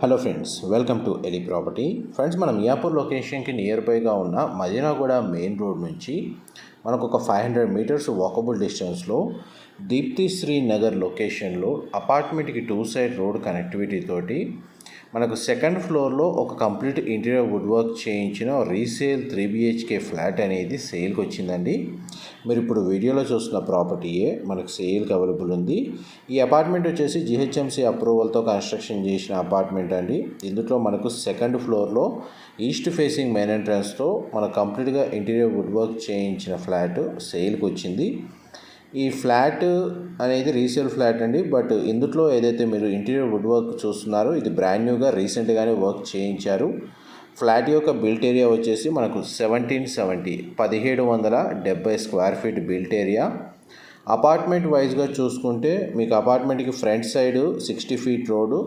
Hello friends welcome to Eli property friends మనం మియాపూర్ లొకేషన్కి near బైగా ఉన్న మదీనాగూడ మెయిన్ రోడ్ నుంచి మనకు ఒక ఫైవ్ హండ్రెడ్ మీటర్స్ వాకబుల్ డిస్టెన్స్లో దీప్తి శ్రీ నగర్ లొకేషన్లో అపార్ట్మెంట్కి టూ సైడ్ రోడ్ కనెక్టివిటీ తోటి మనకు సెకండ్ ఫ్లోర్లో ఒక కంప్లీట్ ఇంటీరియర్ వుడ్ వర్క్ చేయించిన రీసేల్ త్రీ బిహెచ్కే ఫ్లాట్ అనేది సేల్కి వచ్చిందండి. మీరు ఇప్పుడు వీడియోలో చూస్తున్న ప్రాపర్టీయే మనకు సేల్కి అవైలబుల్ ఉంది. ఈ అపార్ట్మెంట్ వచ్చేసి జిహెచ్ఎంసీ అప్రూవల్తో కన్స్ట్రక్షన్ చేసిన అపార్ట్మెంట్ అండి. ఇందులో మనకు సెకండ్ ఫ్లోర్లో ఈస్ట్ ఫేసింగ్ మెయిన్ ఎంట్రన్స్తో మనకు కంప్లీట్గా ఇంటీరియర్ వుడ్ వర్క్ చేయించిన ఫ్లాట్ సేల్కి వచ్చింది. ఈ ఫ్లాట్ అనేది రీసేల్ ఫ్లాట్ అండి. బట్ ఇందులో ఏదైతే మీరు ఇంటీరియర్ వుడ్ వర్క్ చూస్తున్నారో ఇది బ్రాండ్ న్యూగా రీసెంట్గానే వర్క్ చేయించారు. ఫ్లాట్ యొక్క బిల్ట్ ఏరియా వచ్చేసి మనకు సెవెంటీన్ సెవెంటీ పదిహేడు వందల డెబ్బై square feet built area. Apartment వైజ్గా చూసుకుంటే మీకు అపార్ట్మెంట్కి front side sixty feet road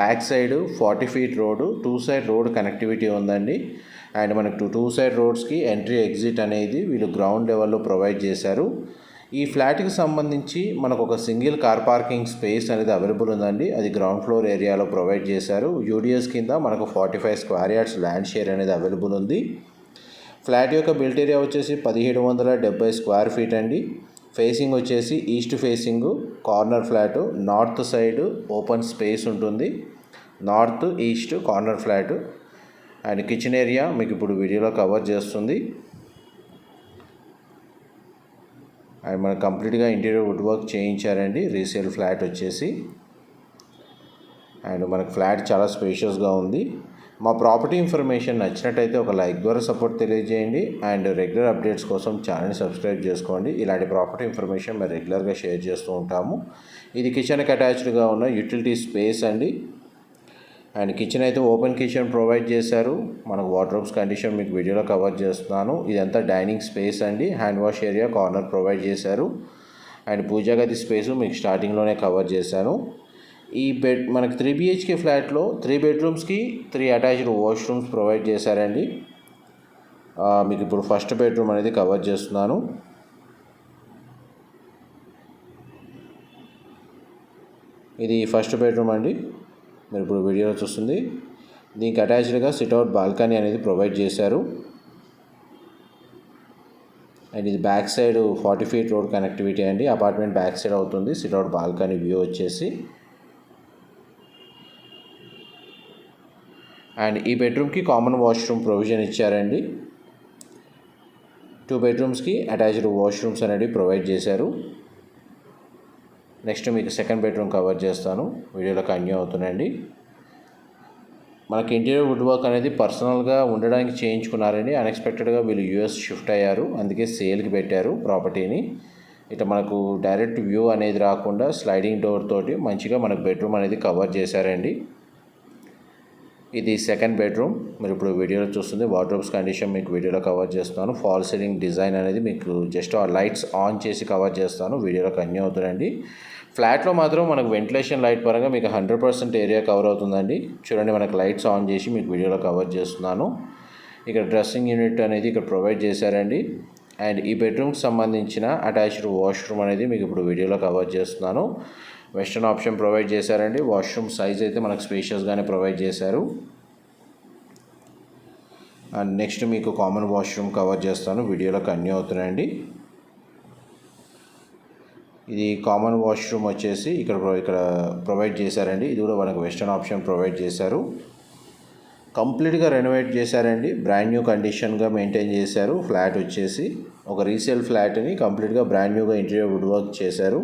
back side forty feet road two side road connectivity ఉందండి. అండ్ మనకు టూ టూ సైడ్ రోడ్స్కి ఎంట్రీ ఎగ్జిట్ అనేది వీళ్ళు గ్రౌండ్ లెవెల్లో ప్రొవైడ్ చేశారు. ఈ ఫ్లాట్కి సంబంధించి మనకు ఒక సింగిల్ కార్ పార్కింగ్ స్పేస్ అనేది అవైలబుల్ ఉందండి. అది గ్రౌండ్ ఫ్లోర్ ఏరియాలో ప్రొవైడ్ చేశారు. యూడిఎస్ కింద మనకు forty five square yards land share అనేది అవైలబుల్ ఉంది. ఫ్లాట్ యొక్క బిల్ట్ ఏరియా వచ్చేసి పదిహేడు వందల డెబ్బై స్క్వేర్ ఫీట్ అండి. ఫేసింగ్ వచ్చేసి east facing corner flat north side open space ఉంటుంది. North east corner flat and kitchen area మీకు ఇప్పుడు వీడియోలో కవర్ చేస్తుంది. అండ్ మనకు కంప్లీట్గా interior wood work చేయించారండి. Resale flat వచ్చేసి. అండ్ మనకు ఫ్లాట్ చాలా స్పేషియస్గా ఉంది. మా ప్రాపర్టీ ఇన్ఫర్మేషన్ నచ్చినట్టయితే ఒక లైక్ ద్వారా సపోర్ట్ తెలియజేయండి. అండ్ రెగ్యులర్ అప్డేట్స్ కోసం ఛానల్ని సబ్స్క్రైబ్ చేసుకోండి. ఇలాంటి ప్రాపర్టీ ఇన్ఫర్మేషన్ మేము రెగ్యులర్గా షేర్ చేస్తూ ఉంటాము. ఇది కిచెన్కి అటాచ్డ్గా ఉన్న యూటిలిటీ స్పేస్ అండి. అండ్ కిచెన్ అయితే ఓపెన్ కిచెన్ ప్రొవైడ్ చేశారు. మనకు వాటర్ కండిషన్ మీకు వీడియోలో కవర్ చేస్తున్నాను. ఇదంతా డైనింగ్ స్పేస్ అండి. Hand wash area corner provide చేశారు. అండ్ పూజా గది స్పేసు మీకు స్టార్టింగ్లోనే కవర్ చేశాను. ఈ బెడ్ మనకి త్రీ బిహెచ్కే ఫ్లాట్లో త్రీ బెడ్రూమ్స్కి త్రీ అటాచ్డ్ వాష్రూమ్స్ ప్రొవైడ్ చేశారండి. మీకు ఇప్పుడు ఫస్ట్ బెడ్రూమ్ అనేది కవర్ చేస్తున్నాను. ఇది ఫస్ట్ బెడ్రూమ్ అండి. మీరు ఇప్పుడు వీడియోలో చూస్తుంది. దీనికి అటాచ్డ్గా సిట్అవుట్ బాల్కనీ అనేది ప్రొవైడ్ చేశారు. అండ్ ఇది back side forty feet road connectivity అండి. అపార్ట్మెంట్ బ్యాక్ సైడ్ అవుతుంది. సిట్అవుట్ బాల్కనీ వ్యూ వచ్చేసి. అండ్ ఈ బెడ్రూమ్కి కామన్ వాష్రూమ్ ప్రొవిజన్ ఇచ్చారండి. టూ బెడ్రూమ్స్కి అటాచ్డ్ వాష్రూమ్స్ అనేవి ప్రొవైడ్ చేశారు. నెక్స్ట్ మీకు సెకండ్ బెడ్రూమ్ కవర్ చేస్తాను. వీడియోలో కంటిన్యూ అవుతున్నాయండి. మనకి ఇంటీరియర్ వుడ్ వర్క్ అనేది పర్సనల్గా ఉండడానికి చేయించుకున్నారండి అన్ఎక్స్పెక్టెడ్గా వీళ్ళు యూఎస్ షిఫ్ట్ అయ్యారు. అందుకే సేల్కి పెట్టారు ప్రాపర్టీని. ఇట్లా మనకు డైరెక్ట్ వ్యూ అనేది రాకుండా స్లైడింగ్ డోర్ తోటి మంచిగా మనకు బెడ్రూమ్ అనేది కవర్ చేశారండి. ఇది సెకండ్ బెడ్రూమ్ మీరు ఇప్పుడు వీడియోలో చూస్తుంది వార్డ్రోబ్స్ కండిషన్ మీకు వీడియోలో కవర్ చేస్తాను. ఫాల్ సీలింగ్ డిజైన్ అనేది మీకు జస్ట్ ఆ లైట్స్ ఆన్ చేసి కవర్ చేస్తాను. వీడియోలో కన్యూ అవుతుందండి ఫ్లాట్లో మాత్రం మనకు వెంటిలేషన్ లైట్ పరంగా మీకు హండ్రెడ్ పర్సెంట్ ఏరియా కవర్ అవుతుందండి. చూడండి మనకు లైట్స్ ఆన్ చేసి మీకు వీడియోలో కవర్ చేస్తున్నాను. ఇక్కడ డ్రెస్సింగ్ యూనిట్ అనేది ఇక్కడ ప్రొవైడ్ చేశారండి. అండ్ ఈ బెడ్రూమ్కి సంబంధించిన అటాచ్డ్ వాష్రూమ్ అనేది మీకు ఇప్పుడు వీడియోలో కవర్ చేస్తున్నాను. వెస్టర్న్ ఆప్షన్ ప్రొవైడ్ చేశారండి. వాష్రూమ్ సైజ్ అయితే మనకు స్పేషియస్గానే ప్రొవైడ్ చేశారు. అండ్ నెక్స్ట్ మీకు కామన్ వాష్రూమ్ కవర్ చేస్తాను. వీడియోలో కన్యూ అవుతున్నాయండి. ఇది కామన్ వాష్రూమ్ వచ్చేసి ఇక్కడ ప్రొ- ఇక్కడ ప్రొవైడ్ చేశారండి. ఇది కూడా మనకు వెస్టర్న్ ఆప్షన్ ప్రొవైడ్ చేశారు. కంప్లీట్గా రెనోవేట్ చేశారండి. బ్రాండ్ న్యూ కండిషన్గా మెయింటైన్ చేశారు. ఫ్లాట్ వచ్చేసి ఒక రీసేల్ ఫ్లాట్ని కంప్లీట్గా బ్రాండ్ న్యూగా ఇంటీరియర్ వుడ్ వర్క్ చేశారు.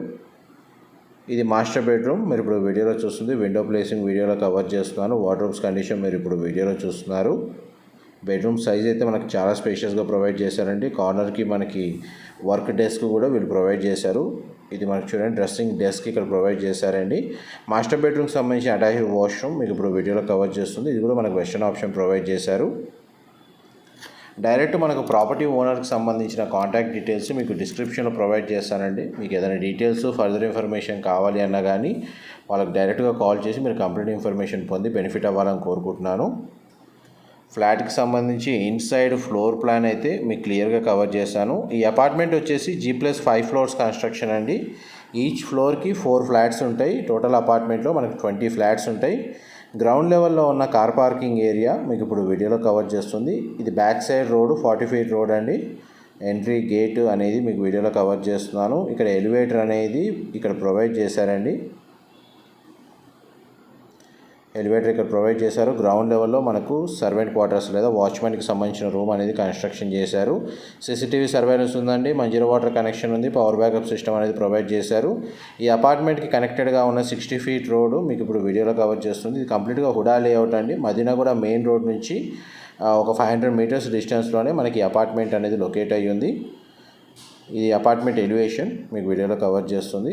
ఇది మాస్టర్ బెడ్రూమ్ మీరు ఇప్పుడు వీడియోలో చూస్తుంది. విండో ప్లేసింగ్ వీడియోలో కవర్ చేస్తున్నాను. వార్డ్రోబ్స్ కండిషన్ మీరు ఇప్పుడు వీడియోలో చూస్తున్నారు. బెడ్రూమ్ సైజ్ అయితే మనకు చాలా స్పేషియస్గా ప్రొవైడ్ చేశారండి. కార్నర్కి మనకి వర్క్ డెస్క్ కూడా వీళ్ళు ప్రొవైడ్ చేశారు. ఇది మనకు చూడండి డ్రెస్సింగ్ డెస్క్ ఇక్కడ ప్రొవైడ్ చేశారండి. మాస్టర్ బెడ్రూమ్కి సంబంధించిన అటాచ్డ్ వాష్రూమ్ మీకు ఇప్పుడు వీడియోలో కవర్ చేస్తుంది. ఇది కూడా మనకు వెస్టర్న్ ఆప్షన్ ప్రొవైడ్ చేశారు. డైరెక్ట్ మనకు ప్రాపర్టీ ఓనర్కి సంబంధించిన కాంటాక్ట్ డీటెయిల్స్ మీకు డిస్క్రిప్షన్లో ప్రొవైడ్ చేస్తానండి. మీకు ఏదైనా డీటెయిల్స్ ఫర్దర్ ఇన్ఫర్మేషన్ కావాలి అన్నా కానీ వాళ్ళకి డైరెక్ట్గా కాల్ చేసి మీరు కంప్లీట్ ఇన్ఫర్మేషన్ పొంది బెనిఫిట్ అవ్వాలని కోరుకుంటున్నాను. ఫ్లాట్కి సంబంధించి ఇన్సైడ్ ఫ్లోర్ ప్లాన్ అయితే మీకు క్లియర్గా కవర్ చేశాను. ఈ అపార్ట్మెంట్ వచ్చేసి G plus five floors construction అండి. ఈచ్ ఫ్లోర్కి ఫోర్ ఫ్లాట్స్ ఉంటాయి. టోటల్ అపార్ట్మెంట్లో మనకు ట్వంటీ ఫ్లాట్స్ ఉంటాయి. గ్రౌండ్ లెవెల్లో ఉన్న కార్ పార్కింగ్ ఏరియా మీకు ఇప్పుడు వీడియోలో కవర్ చేస్తుంది. ఇది back side road forty feet road అండి. ఎంట్రీ గేట్ అనేది మీకు వీడియోలో కవర్ చేస్తున్నాను. ఇక్కడ ఎలివేటర్ అనేది ఇక్కడ ప్రొవైడ్ చేశారండి. ఎలివేటర్ ఇక్కడ ప్రొవైడ్ చేశారు. గ్రౌండ్ లెవెల్లో మనకు సర్వెంట్ క్వార్టర్స్ లేదా వాచ్మెన్కి సంబంధించిన రూమ్ అనేది కన్స్ట్రక్షన్ చేశారు. సీసీటీవీ సర్వేలెన్స్ ఉందండి. మంజీర వాటర్ కనెక్షన్ ఉంది. పవర్ బ్యాకప్ సిస్టమ్ అనేది ప్రొవైడ్ చేశారు. ఈ అపార్ట్మెంట్కి కనెక్టెడ్గా ఉన్న సిక్స్టీ ఫీట్ రోడ్ మీకు ఇప్పుడు వీడియోలో కవర్ చేస్తుంది. ఇది కంప్లీట్గా హుడా లేఅవుట్ అండి. మదీనా కూడా మెయిన్ రోడ్ నుంచి ఒక ఫైవ్ హండ్రెడ్ మీటర్స్ డిస్టెన్స్లోనే మనకి అపార్ట్మెంట్ అనేది లొకేట్ అయ్యి ఉంది ఇది అపార్ట్మెంట్ ఎలివేషన్ మీకు వీడియోలో కవర్ చేస్తుంది.